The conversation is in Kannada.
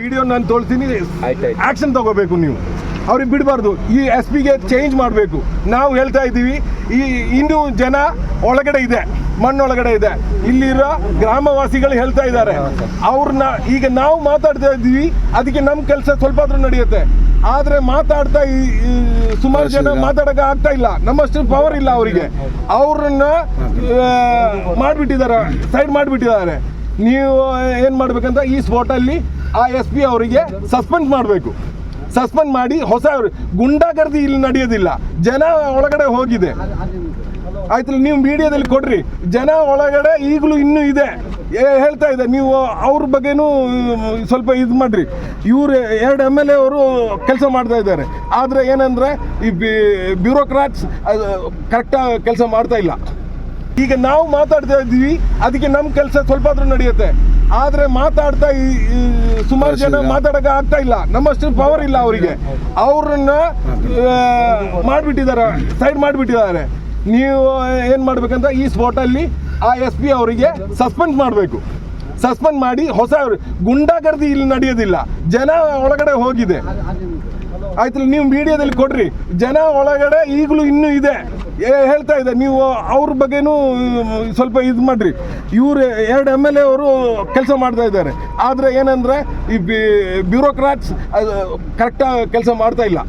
ವಿಡಿಯೋ ನಾನು ತೋರಿಸ್ತೀನಿ. ಆಕ್ಷನ್ ತಗೋಬೇಕು ನೀವು. ಅವ್ರಿಗೆ ಬಿಡಬಾರ್ದು. ಈ ಎಸ್ ಪಿಗೆ ಚೇಂಜ್ ಮಾಡಬೇಕು. ನಾವು ಹೇಳ್ತಾ ಇದ್ದೀವಿ ಈ ಇನ್ನೂ ಜನ ಒಳಗಡೆ ಇದೆ ಮಣ್ಣೊಳಗಡೆ ಇದೆ. ಇಲ್ಲಿರೋ ಗ್ರಾಮವಾಸಿಗಳು ಹೇಳ್ತಾ ಇದ್ದಾರೆ. ಅವ್ರನ್ನ ಈಗ ನಾವು ಮಾತಾಡ್ತಾ ಇದ್ದೀವಿ ಅದಕ್ಕೆ ನಮ್ಮ ಕೆಲಸ ಸ್ವಲ್ಪ ಆದ್ರೂ ನಡೆಯುತ್ತೆ. ಆದರೆ ಮಾತಾಡ್ತಾ ಈ ಸುಮಾರು ಜನ ಮಾತಾಡಕ್ಕೆ ಆಗ್ತಾ ಇಲ್ಲ. ನಮ್ಮಷ್ಟು ಪವರ್ ಇಲ್ಲ ಅವರಿಗೆ. ಅವ್ರನ್ನ ಮಾಡಿಬಿಟ್ಟಿದ್ದಾರೆ ಸೈಡ್ ಮಾಡಿಬಿಟ್ಟಿದ್ದಾರೆ. ನೀವು ಏನು ಮಾಡ್ಬೇಕಂತ ಈ ಸ್ಪಾಟಲ್ಲಿ ಆ ಎಸ್ ಪಿ ಅವರಿಗೆ ಸಸ್ಪೆಂಡ್ ಮಾಡಬೇಕು. ಸಸ್ಪೆಂಡ್ ಮಾಡಿ ಹೊಸ ಗುಂಡಾಗರ್ದಿ ಇಲ್ಲಿ ನಡೆಯೋದಿಲ್ಲ. ಜನ ಒಳಗಡೆ ಹೋಗಿದೆ. ಆಯ್ತಲ್ಲ, ನೀವು ಮೀಡಿಯಾದಲ್ಲಿ ಕೊಡ್ರಿ. ಜನ ಒಳಗಡೆ ಈಗಲೂ ಇನ್ನೂ ಇದೆ. ಹೇಳ್ತಾ ಇದೆ, ನೀವು ಅವ್ರ ಬಗ್ಗೆನೂ ಸ್ವಲ್ಪ ಇದು ಮಾಡ್ರಿ. ಇವ್ರು ಎರಡು ಎಂ ಎಲ್ ಎ ಅವರು ಕೆಲಸ ಮಾಡ್ತಾ ಇದ್ದಾರೆ. ಆದರೆ ಏನಂದ್ರೆ, ಈ ಬ್ಯೂರೋಕ್ರಾಟ್ಸ್ ಕರೆಕ್ಟಾಗಿ ಕೆಲಸ ಮಾಡ್ತಾ ಇಲ್ಲ. ಈಗ ನಾವು ಮಾತಾಡ್ತಾ ಇದ್ದೀವಿ, ಅದಕ್ಕೆ ನಮ್ಮ ಕೆಲಸ ಸ್ವಲ್ಪ ಆದ್ರೂ ನಡೆಯುತ್ತೆ. ಆದ್ರೆ ಮಾತಾಡ್ತಾ ಸುಮಾರು ಜನ ಮಾತಾಡಕ್ಕೆ ಆಗ್ತಾ ಇಲ್ಲ. ನಮ್ಮಷ್ಟು ಪವರ್ ಇಲ್ಲ ಅವರಿಗೆ. ಅವ್ರನ್ನ ಮಾಡಿಬಿಟ್ಟಿದ್ದಾರೆ. ಸೈಡ್ ಮಾಡಿಬಿಟ್ಟಿದ್ದಾರೆ. ನೀವು ಏನು ಮಾಡ್ಬೇಕಂತ ಈ ಸ್ಪಾಟಲ್ಲಿ ಆ ಎಸ್ ಪಿ ಅವರಿಗೆ ಸಸ್ಪೆಂಡ್ ಮಾಡಬೇಕು. ಸಸ್ಪೆಂಡ್ ಮಾಡಿ ಹೊಸ ಗುಂಡಾಗರ್ದಿ ಇಲ್ಲಿ ನಡೆಯೋದಿಲ್ಲ. ಜನ ಒಳಗಡೆ ಹೋಗಿದೆ. ಆಯ್ತಲ್ಲ ನೀವು ಮೀಡಿಯಾದಲ್ಲಿ ಕೊಡ್ರಿ. ಜನ ಒಳಗಡೆ ಈಗಲೂ ಇನ್ನೂ ಇದೆ. ಹೇಳ್ತಾ ಇದೆ ನೀವು ಅವ್ರ ಬಗ್ಗೆನೂ ಸ್ವಲ್ಪ ಇದು ಮಾಡ್ರಿ. ಇವ್ರು ಎರಡು ಎಂ ಎಲ್ ಎ ಅವರು ಕೆಲಸ ಮಾಡ್ತಾ ಇದ್ದಾರೆ. ಆದರೆ ಏನಂದ್ರೆ, ಈ ಬ್ಯೂರೋಕ್ರಾಟ್ಸ್ ಕರೆಕ್ಟಾಗಿ ಕೆಲಸ ಮಾಡ್ತಾ ಇಲ್ಲ.